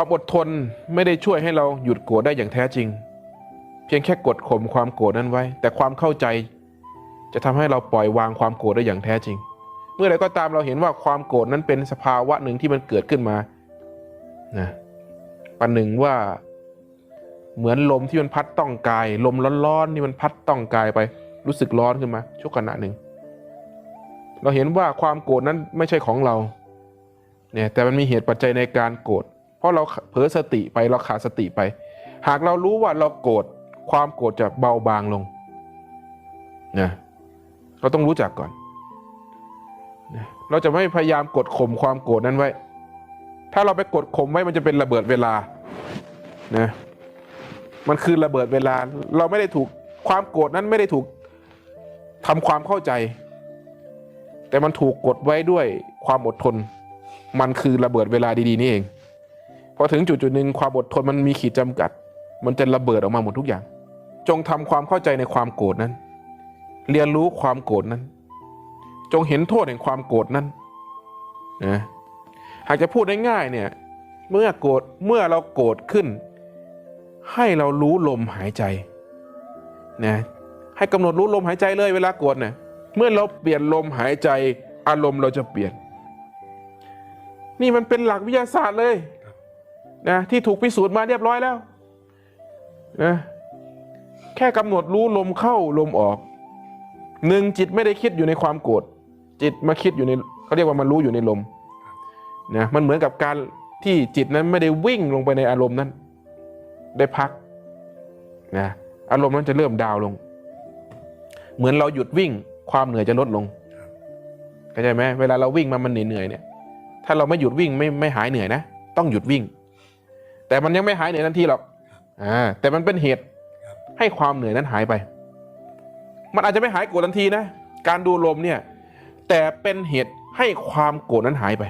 ความอดทนไม่ได้ช่วยให้เราหยุดโกรธได้อย่างแท้จริง เพียงแค่กดข่มความโกรธนั้นไว้ แต่ความเข้าใจ จะทำให้เราปล่อยวางความโกรธได้อย่างแท้จริง เมื่อไรก็ตามเราเห็นว่าความโกรธนั้นเป็นสภาวะหนึ่งที่มันเกิดขึ้นมานะปันหนึ่งว่าเหมือนลมที่มันพัดต้องกาย ลมร้อนๆนี่มันพัดต้องกายไป รู้สึกร้อนขึ้นมาชั่วขณะหนึ่ง เราเห็นว่าความโกรธนั้นไม่ใช่ของเราเนี่ยแต่มันมีเหตุปัจจัยในการโกรธ ราะเราเผลอสติไปเราขาดสติไป หากเรารู้ว่าเราโกรธความโกรธจะเบาบางลงนะเราต้องรู้จักก่อนนะเราจะไม่พยายามกดข่มความโกรธนั้นไว้ ถ้าเราไปกดข่มไว้มันจะเป็นระเบิดเวลานะมันคือระเบิดเวลา เราไม่ได้ถูกความโกรธนั้นไม่ได้ถูกทำความเข้าใจ แต่มันถูกกดไว้ด้วยความอดทน มันคือระเบิดเวลาดีๆนี่เอง พอถึงจุดจุดๆหนึ่งความอดทนมันมีขีดจำกัด มันจะระเบิดออกมาหมดทุกอย่าง จงทำความเข้าใจในความโกรธนั้น เรียนรู้ความโกรธนั้น จงเห็นโทษแห่งความโกรธนั้นนะหากจะพูดได้ง่ายเนี่ยเมื่อโกรธเมื่อเราโกรธขึ้น ให้เรารู้ลมหายใจนะให้กำหนดรู้ลมหายใจเลยเวลาโกรธเนี่ยเมื่อเราเปลี่ยนลมหายใจอารมณ์เราจะเปลี่ยน นี่มันเป็นหลักวิทยาศาสตร์เลย นะที่ถูกพิสูจน์มาเรียบร้อยแล้วนะแค่กำหนดรู้ลมเข้าลมออกหนึ่งจิตไม่ได้คิดอยู่ในความโกรธจิตมาคิดอยู่ในเขาเรียกว่ามันรู้อยู่ในลมนะมันเหมือนกับการที่จิตนั้นไม่ได้วิ่งลงไปในอารมณ์นั้น ได้พักนะอารมณ์นั้นจะเริ่มดาวลง เหมือนเราหยุดวิ่งความเหนื่อยจะลดลงเข้าใจไหมเวลาเราวิ่งมามันเหนื่อยเนี่ยถ้าเราไม่หยุดวิ่งไม่ไม่หายเหนื่อยนะ ต้องหยุดวิ่ง แต่มันยังไม่หายเหนื่อยทันทีหรอกอ่าแต่มันเป็นเหตุให้ความเหนื่อยนั้นหายไป มันอาจจะไม่หายโกรธทันทีนะ การดูลมเนี่ย แต่เป็นเหตุให้ความโกรธนั้นหายไป